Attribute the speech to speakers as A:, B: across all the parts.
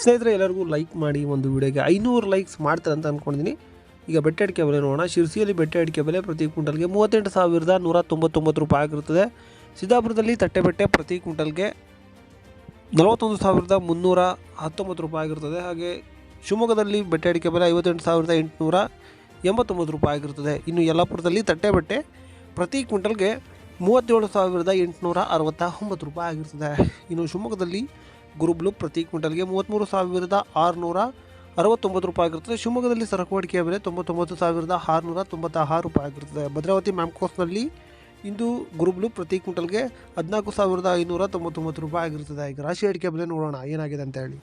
A: ಸ್ನೇಹಿತರೆ, ಎಲ್ಲರಿಗೂ ಲೈಕ್ ಮಾಡಿ ಒಂದು ವಿಡಿಯೋಗೆ ಐನೂರು ಲೈಕ್ಸ್ ಮಾಡ್ತಾರೆ ಅಂತ ಅಂದ್ಕೊಂಡಿದ್ದೀನಿ ಈಗ ಬೆಟ್ಟ ಅಡಿಕೆ ಬೆಲೆ ನೋಡೋಣ. ಶಿರ್ಸಿಯಲ್ಲಿ ಬೆಟ್ಟ ಅಡಿಕೆ ಬೆಲೆ ಪ್ರತಿ ಕ್ವಿಂಟಲ್ಗೆ ಮೂವತ್ತೆಂಟು ಸಾವಿರದ ನೂರ ತೊಂಬತ್ತೊಂಬತ್ತು ರೂಪಾಯಿ ಆಗಿರುತ್ತದೆ ಸಿದ್ದಾಪುರದಲ್ಲಿ ತಟ್ಟೆಬೆಟ್ಟೆ ಪ್ರತಿ ಕ್ವಿಂಟಲ್ಗೆ ನಲವತ್ತೊಂದು ಸಾವಿರದ ಮುನ್ನೂರ ಹತ್ತೊಂಬತ್ತು ರೂಪಾಯಿ ಆಗಿರ್ತದೆ. ಹಾಗೆ ಶಿವಮೊಗ್ಗದಲ್ಲಿ ಬೆಟ್ಟೆ ಅಡಿಕೆ ಬೆಲೆ ಐವತ್ತೆಂಟು ಸಾವಿರದ ಎಂಟುನೂರ ಎಂಬತ್ತೊಂಬತ್ತು ರೂಪಾಯಿ ಆಗಿರ್ತದೆ. ಇನ್ನು ಯಲ್ಲಾಪುರದಲ್ಲಿ ತಟ್ಟೆಬೆಟ್ಟೆ ಪ್ರತಿ ಕ್ವಿಂಟಲ್ಗೆ ಮೂವತ್ತೇಳು ಸಾವಿರದ ಎಂಟುನೂರ ಅರವತ್ತ ಒಂಬತ್ತು ರೂಪಾಯಿ ಆಗಿರ್ತದೆ. ಇನ್ನು ಶಿವಮೊಗ್ಗದಲ್ಲಿ ಗುರುಬ್ಲು ಪ್ರತಿ ಕ್ವಿಂಟಲ್ಗೆ ಮೂವತ್ತ್ಮೂರು ಸಾವಿರದ ಆರುನೂರ ಅರವತ್ತೊಂಬತ್ತು ರೂಪಾಯಿ ಆಗಿರುತ್ತದೆ. ಶಿವಮೊಗ್ಗದಲ್ಲಿ ಸರಕು ಅಡಿಕೆಯ ಬೆಲೆ ತೊಂಬತ್ತೊಂಬತ್ತು ಸಾವಿರದ ಆರುನೂರ ತೊಂಬತ್ತ ಆರು ರೂಪಾಯಿ ಆಗಿರ್ತದೆ ಭದ್ರಾವತಿ ಮ್ಯಾಮ್ಕೋಸ್ನಲ್ಲಿ ಇಂದು ಗುರುಬ್ಲು ಪ್ರತಿ ಕ್ವಿಂಟಲ್ಗೆ ಹದಿನಾಲ್ಕು ಸಾವಿರದ ಐನೂರ ತೊಂಬತ್ತೊಂಬತ್ತು ರೂಪಾಯಿ ಆಗಿರುತ್ತದೆ. ಈಗ ರಾಶಿ ಅಡಿಕೆ ಬೆಲೆ ನೋಡೋಣ, ಏನಾಗಿದೆ ಅಂತ ಹೇಳಿ.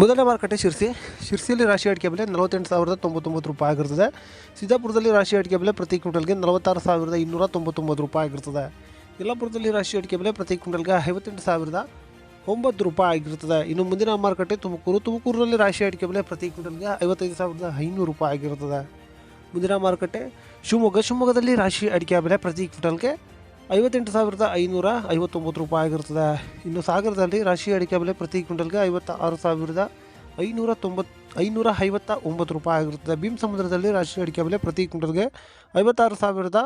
A: ಮೊದಲ ಮಾರುಕಟ್ಟೆ ಶಿರ್ಸಿ. ಶಿರ್ಸಿಯಲ್ಲಿ ರಾಶಿ ಅಡಿಕೆ ಬೆಲೆ ನಲವತ್ತೆಂಟು ಸಾವಿರದ ತೊಂಬತ್ತೊಂಬತ್ತು ರೂಪಾಯಿ ಆಗಿರ್ತದೆ ಸಿದ್ದಾಪುರದಲ್ಲಿ ರಾಶಿ ಅಡಿಕೆ ಬೆಲೆ ಪ್ರತಿ ಕ್ವಿಂಟಲ್ಗೆ ನಲವತ್ತಾರು ಸಾವಿರದ ಇನ್ನೂರ ತೊಂಬತ್ತೊಂಬತ್ತು ರೂಪಾಯಿ ಆಗಿರ್ತದೆ ಯಲ್ಲಾಪುರದಲ್ಲಿ ರಾಶಿ ಅಡಿಕೆ ಬೆಲೆ ಪ್ರತಿ ಕ್ವಿಂಟಲ್ಗೆ ಐವತ್ತೆಂಟು ಸಾವಿರದ ಒಂಬತ್ತು ರೂಪಾಯಿ ಆಗಿರುತ್ತದೆ ಇನ್ನು ಮುಂದಿನ ಮಾರುಕಟ್ಟೆ ತುಮಕೂರು. ತುಮಕೂರಿನಲ್ಲಿ ರಾಶಿ ಅಡಿಕೆ ಬೆಲೆ ಪ್ರತಿ ಕ್ವಿಂಟಲ್ಗೆ ಐವತ್ತೈದು ಸಾವಿರದ ಐನೂರು ರೂಪಾಯಿ ಆಗಿರುತ್ತದೆ ಮುಂದಿನ ಮಾರುಕಟ್ಟೆ ಶಿವಮೊಗ್ಗ. ಶಿವಮೊಗ್ಗದಲ್ಲಿ ರಾಶಿ ಅಡಿಕೆ ಬೆಲೆ ಪ್ರತಿ ಕ್ವಿಂಟಲ್ಗೆ ಐವತ್ತೆಂಟು ಸಾವಿರದ ಐನೂರ ಐವತ್ತೊಂಬತ್ತು ರೂಪಾಯಿ ಆಗಿರುತ್ತದೆ ಇನ್ನು ಸಾಗರದಲ್ಲಿ ರಾಶಿ ಅಡಿಕೆ ಬೆಲೆ ಪ್ರತಿ ಕ್ವಿಂಟಲ್ಗೆ ಐವತ್ತ ಆರು ಸಾವಿರದ ಐನೂರ ತೊಂಬತ್ತು ಐನೂರ ಐವತ್ತ ಒಂಬತ್ತು ರೂಪಾಯಿ ಆಗಿರುತ್ತದೆ ಭೀಮ್ ಸಮುದ್ರದಲ್ಲಿ ರಾಶಿ ಅಡಿಕೆ ಬೆಲೆ ಪ್ರತಿ ಕ್ವಿಂಟಲ್ಗೆ ಐವತ್ತಾರು ಸಾವಿರದ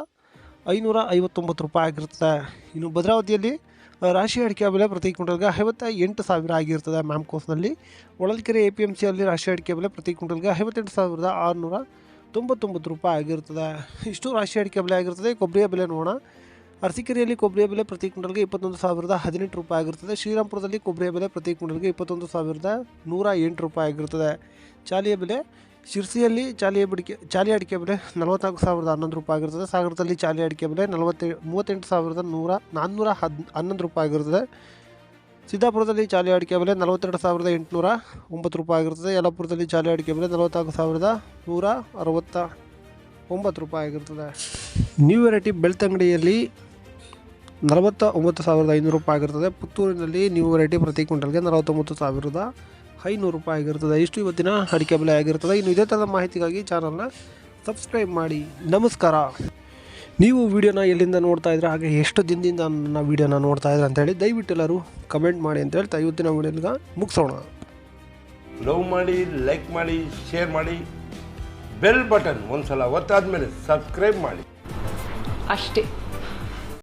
A: ಐನೂರ ಐವತ್ತೊಂಬತ್ತು ರೂಪಾಯಿ ಆಗಿರ್ತದೆ ಇನ್ನು ಭದ್ರಾವತಿಯಲ್ಲಿ ರಾಶಿ ಅಡಿಕೆ ಬೆಲೆ ಪ್ರತಿ ಕ್ವಿಂಟಲ್ಗೆ ಐವತ್ತ ಎಂಟು ಸಾವಿರ ಆಗಿರ್ತದೆ ಮ್ಯಾಮ್ ಕೋಸ್ನಲ್ಲಿ ಒಳಲ್ಕೆರೆ ಎ ಪಿ ಎಂ ಸಿಯಲ್ಲಿ ರಾಶಿ ಅಡಿಕೆ ಬೆಲೆ ಪ್ರತಿ ಕ್ವಿಂಟಲ್ಗೆ ಐವತ್ತೆಂಟು ಸಾವಿರದ ಆರುನೂರ ತೊಂಬತ್ತೊಂಬತ್ತು ರೂಪಾಯಿ ಆಗಿರ್ತದೆ ಇಷ್ಟು ರಾಶಿ ಅಡಿಕೆ ಬೆಲೆ ಆಗಿರ್ತದೆ ಕೊಬ್ಬರಿಯ ಬೆಲೆ ನೋಡೋಣ. ಅರಸಿಕೆರೆಯಲ್ಲಿ ಕೊಬ್ಬರಿಯ ಬೆಲೆ ಪ್ರತಿ ಕ್ವಿಂಟಲ್ಗೆ ಇಪ್ಪತ್ತೊಂದು ಸಾವಿರದ ಹದಿನೆಂಟು ರೂಪಾಯಿ ಆಗಿರ್ತದೆ ಶ್ರೀರಾಮ್ಪುರದಲ್ಲಿ ಕೊಬ್ಬರಿಯ ಬೆಲೆ ಪ್ರತಿ ಕ್ವಿಂಟಲ್ಗೆ ಇಪ್ಪತ್ತೊಂದು ಸಾವಿರದ ನೂರ ಎಂಟು ರೂಪಾಯಿ ಆಗಿರ್ತದೆ ಚಾಲಿಯ ಬೆಲೆ ಶಿರ್ಸಿಯಲ್ಲಿ ಚಾಲಿಯ ಬಿಡಿಕೆ ಚಾಲಿ ಅಡಿಕೆ ಬೆಲೆ ನಲವತ್ನಾಲ್ಕು ಸಾವಿರದ ಹನ್ನೊಂದು ರೂಪಾಯಿ ಆಗಿರ್ತದೆ. ಸಾಗರದಲ್ಲಿ ಚಾಲಿ ಅಡಿಕೆ ಬೆಲೆ ನಲವತ್ತೆ ಮೂವತ್ತೆಂಟು ಸಾವಿರದ ನೂರ, ನಾನ್ನೂರ ಹದ್, ಹನ್ನೊಂದು ರೂಪಾಯಿ ಆಗಿರ್ತದೆ. ಸಿದ್ದಾಪುರದಲ್ಲಿ ಚಾಲಿ ಅಡಿಕೆ ಬೆಲೆ ನಲವತ್ತೆರಡು ಸಾವಿರದ ಎಂಟುನೂರ ಒಂಬತ್ತು ರೂಪಾಯಿ ಆಗಿರ್ತದೆ. ಯಲ್ಲಾಪುರದಲ್ಲಿ ಚಾಲಿ ಅಡಿಕೆ ಬೆಲೆ ನಲವತ್ನಾಲ್ಕು ಸಾವಿರದ ನೂರ ಅರವತ್ತ ಒಂಬತ್ತು ರೂಪಾಯಿ ಆಗಿರ್ತದೆ. ನ್ಯೂ ವೆರೈಟಿ ಬೆಳ್ತಂಗಡಿಯಲ್ಲಿ ನಲವತ್ತ ಒಂಬತ್ತು ಸಾವಿರದ ಐನೂರು ರೂಪಾಯಿ ಆಗಿರ್ತದೆ. ಪುತ್ತೂರಿನಲ್ಲಿ ನ್ಯೂ ವೆರೈಟಿ ಪ್ರತಿ ಕ್ವಿಂಟಲ್ಗೆ ನಲವತ್ತೊಂಬತ್ತು ಸಾವಿರದ ಐನೂರು ರೂಪಾಯಿ ಆಗಿರ್ತದೆ. ಇಷ್ಟು ಇವತ್ತಿನ ಅಡಿಕೆ ಬೆಲೆ ಆಗಿರ್ತದೆ. ಇನ್ನು ಇದೇ ಥರದ ಮಾಹಿತಿಗಾಗಿ ಚಾನಲ್ನ ಸಬ್ಸ್ಕ್ರೈಬ್ ಮಾಡಿ. ನಮಸ್ಕಾರ. ನೀವು ವಿಡಿಯೋನ ಎಲ್ಲಿಂದ ನೋಡ್ತಾ ಇದ್ರೆ ಹಾಗೆ ಎಷ್ಟು ದಿನದಿಂದ ನನ್ನ ವಿಡಿಯೋನ ನೋಡ್ತಾ ಇದ್ರೆ ಅಂತೇಳಿ ದಯವಿಟ್ಟು ಎಲ್ಲರೂ ಕಮೆಂಟ್ ಮಾಡಿ ಅಂತ ಹೇಳ್ತಾ ಇವತ್ತಿನ ವಿಡಿಯೋನ ಮುಗಿಸೋಣ.
B: ಲವ್ ಮಾಡಿ ಲೈಕ್ ಮಾಡಿ ಶೇರ್ ಮಾಡಿ ಬೆಲ್ ಬಟನ್ ಒಂದ್ಸಲ ಒತ್ತಾದ್ಮೇಲೆ ಸಬ್ಸ್ಕ್ರೈಬ್ ಮಾಡಿ.
C: ಅಷ್ಟೇ.